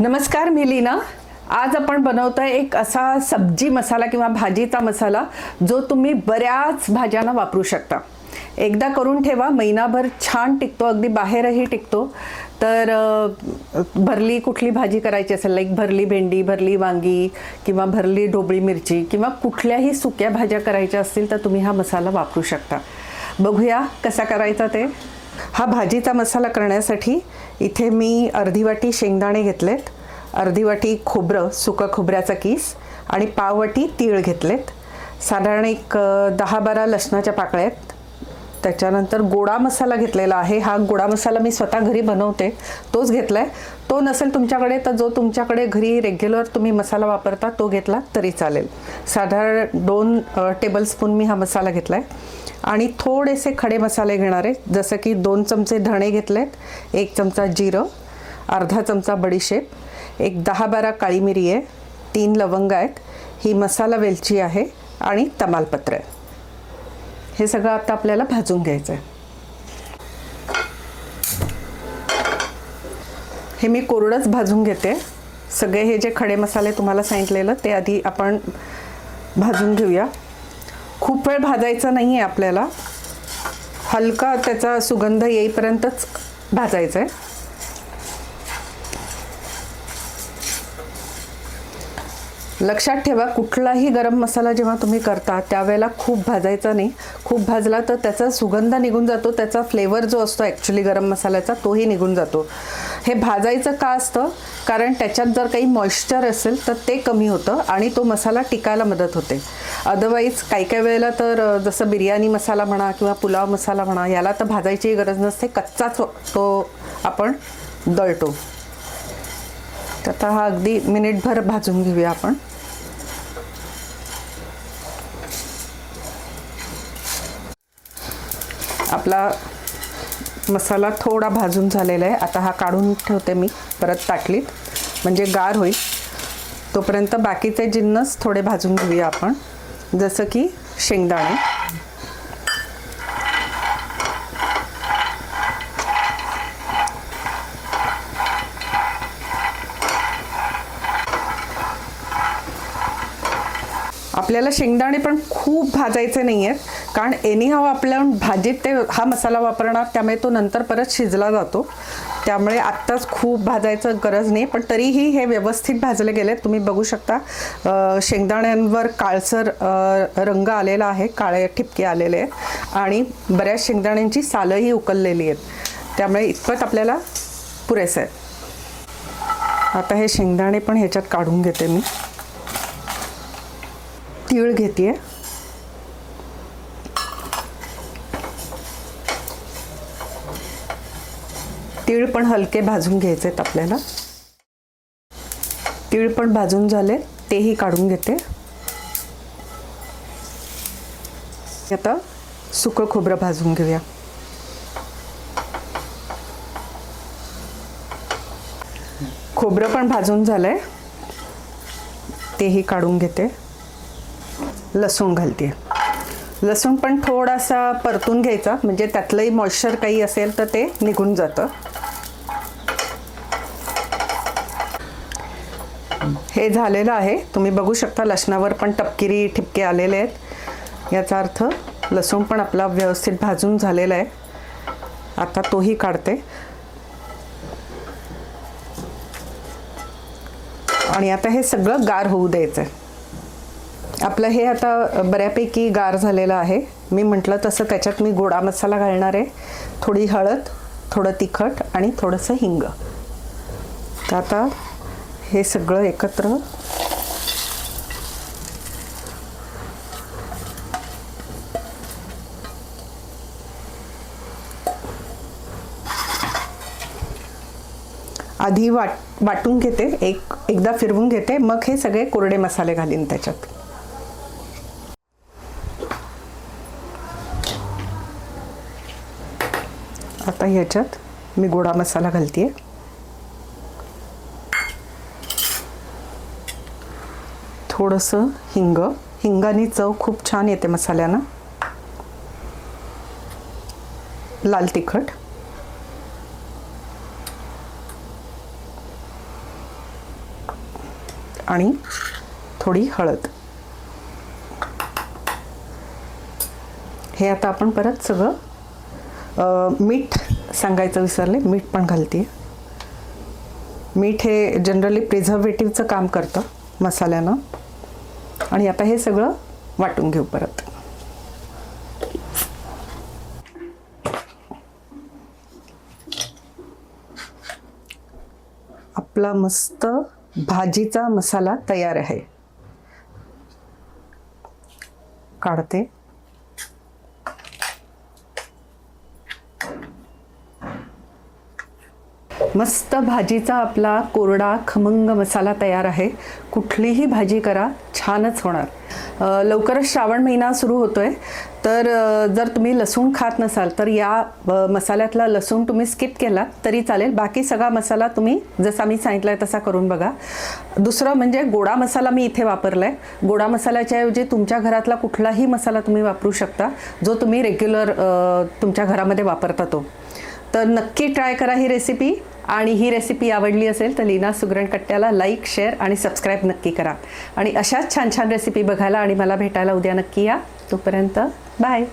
नमस्कार मी लीना. आज आपण बनवतोय एक असा सब्जी मसाला किंवा भाजीचा मसाला जो तुम्ही बऱ्याच भाज्यांना वापरू शकता. एकदा करून ठेवा महिनाभर छान टिकतो अगदी बाहेरही टिकतो. तर भरली कुठली भाजी करायची असेल लाईक भरली भेंडी भरली वांगी किंवा भरली ढोबळी मिरची किंवा कुठल्याही सुक्या भाज्या करायच्या असतील तर तुम्ही हा मसाला वापरू शकता. बघूया कसा करायचा ते. हा भाजीचा मसाला करण्यासाठी इथे मी अर्धी वाटी शेंगदाणे घेतलेत. अर्धी वाटी खोबरं सुकं खोबऱ्याचा किस आणि पाववाटी तीळ घेतलेत. साधारण एक दहा बारा लसणाच्या पाकळ्या आहेत. त्याच्यानंतर गोडा मसाला घेतलेला आहे. हा गोडा मसाला मी स्वतः घरी बनवते. तोच घेतला आहे तो नसेल तुमच्याकडे तर जो तुमच्याकडे घरी रेग्युलर तुम्ही मसाला वापरता तो घेतला तरी चालेल. साधारण दोन टेबलस्पून मी हा मसाला घेतला आहे आणि थोडेसे खडे मसाले घेणार आहे. जसं की दोन चमचे धणे घेतले आहेत एक चमचा जिरं अर्धा चमचा बडीशेप एक दहा बारा काळी मिरी आहे तीन लवंग आहेत ही मसाला वेलची आहे आणि तमालपत्र आहे. हे सगळं आता आपल्याला भाजून घ्यायचं आहे हे मी कोरडंच भाजून घेते. सगळे हे जे खडे मसाले तुम्हाला सांगितलेलं ते आधी आपण भाजून घेऊया. खूप वेळ भाजायचा नाही आहे आपल्याला. हलका त्याचा सुगंध येईपर्यंतच भाजायचं आहे लक्षात ठेवा कुठलाही गरम मसाला जेव्हा तुम्ही करता त्यावेळेला खूप भाजायचा नाही. खूप भाजला तर त्याचा सुगंध निघून जातो त्याचा फ्लेवर जो असतो ॲक्च्युली गरम मसाल्याचा तोही निघून जातो. हे भाजायचं का असतं? कारण त्याच्यात जर काही मॉइश्चर असेल तर ते कमी होतं आणि तो मसाला टिकायला मदत होते. अदरवाईज काही काही वेळेला तर जसं बिर्याणी मसाला म्हणा किंवा पुलाव मसाला म्हणा याला तर भाजायची गरज नसते कच्चाच तो आपण दळतो. आता हा अगदी मिनिटभर भाजून घेऊया आपण. आपला मसाला थोडा भाजून झालेला आहे. आता हा काढून ठेवते मी परत ताटलीत. म्हणजे गार होईल. तोपर्यंत बाकीचे जिन्नस थोडे भाजून घेऊया आपण. जसं की शेंगदाणे. आपल्याला शेंगदाणे पण खूप भाजायचे नाही आहेत कारण एनी हाव आपल्या भाजीत ते हा मसाला वापरणार त्यामुळे तो नंतर परत शिजला जातो. त्यामुळे आत्ताच खूप भाजायचं गरज नाही. पण तरीही हे व्यवस्थित भाजले गेले. तुम्ही बघू शकता शेंगदाण्यांवर काळसर रंग आलेला आहे काळे ठिपके आलेले आहेत. आणि बऱ्याच शेंगदाण्यांची सालंही उकललेली आहेत. त्यामुळे इतपत आपल्याला पुरेसं आहे. आता हे शेंगदाणे पण ह्याच्यात काढून घेते मी. तीळ घेते तीळ पण हलके भाजून घ्यायचे आहेत आपल्याला. तीळ पण भाजून झाले तेही काढून घेते. आता सुकं खोबरं भाजून घेऊया. खोबरं पण भाजून झालंय. तेही काढून घेते. लसूण घालते लसूण पण थोडासा परतून घ्यायचा म्हणजे त्यातलंही मॉइश्चर काही असेल तर ते निघून जातं. हे झालेलं आहे. तुम्ही बघू शकता लसणावर पण टपकिरी ठिपके आलेले आहेत. याचा अर्थ लसूण पण आपला व्यवस्थित भाजून झालेला आहे. आता तोही काढते. आणि आता हे सगळं गार होऊ द्यायचं आहे आपलं हे आता बऱ्यापैकी गार झालेलं आहे. मी म्हटलं तसं त्याच्यात मी गोडा मसाला घालणार आहे. थोडी हळद थोडं तिखट आणि थोडंसं हिंग. तर आता हे सगळं एकत्र आधी वाट वाटून घेते. एक एकदा फिरवून घेते. मग हे सगळे कोरडे मसाले घालीन त्याच्यात. आता ह्याच्यात मी गोडा मसाला घालते थोडंसं हिंग. हिंगानी चव खूप छान येते मसाल्यानं. लाल तिखट. आणि थोडी हळद. हे आता आपण परत सगळं मीठ सांगायचं विसरले मीठ पण घालते मीठ हे जनरली प्रिझर्वेटिव्हचं काम करतं मसाल्यानं. आणि आता हे सगळं वाटून घेऊ परत. आपला मस्त भाजीचा मसाला तयार आहे. काढते. मस्त भाजीचा आपला कोरडा खमंग मसाला तयार आहे. कुठलीही भाजी करा छानच होणार. लवकरच श्रावण महिना सुरू होतोय. तर जर तुम्ही लसूण खात नसाल तर या मसाल्यातला लसूण तुम्ही स्किप केला तरी चालेल. बाकी सगळा मसाला तुम्ही जसा मी सांगितला आहे तसा करून बघा. दुसरं म्हणजे गोडा मसाला मी इथे वापरला आहे गोडा मसाल्याच्या ऐवजी तुमच्या घरातला कुठलाही मसाला तुम्ही वापरू शकता जो तुम्ही रेग्युलर तुमच्या घरामध्ये वापरता तो. तर नक्की ट्राय करा ही रेसिपी आणि ही रेसिपी आवडली असेल तर लीना सुगरण कट्ट्याला लाईक शेअर आणि सबस्क्राईब नक्की करा. आणि अशाच छान छान रेसिपी बघायला आणि मला भेटायला उद्या नक्की या. तोपर्यंत बाय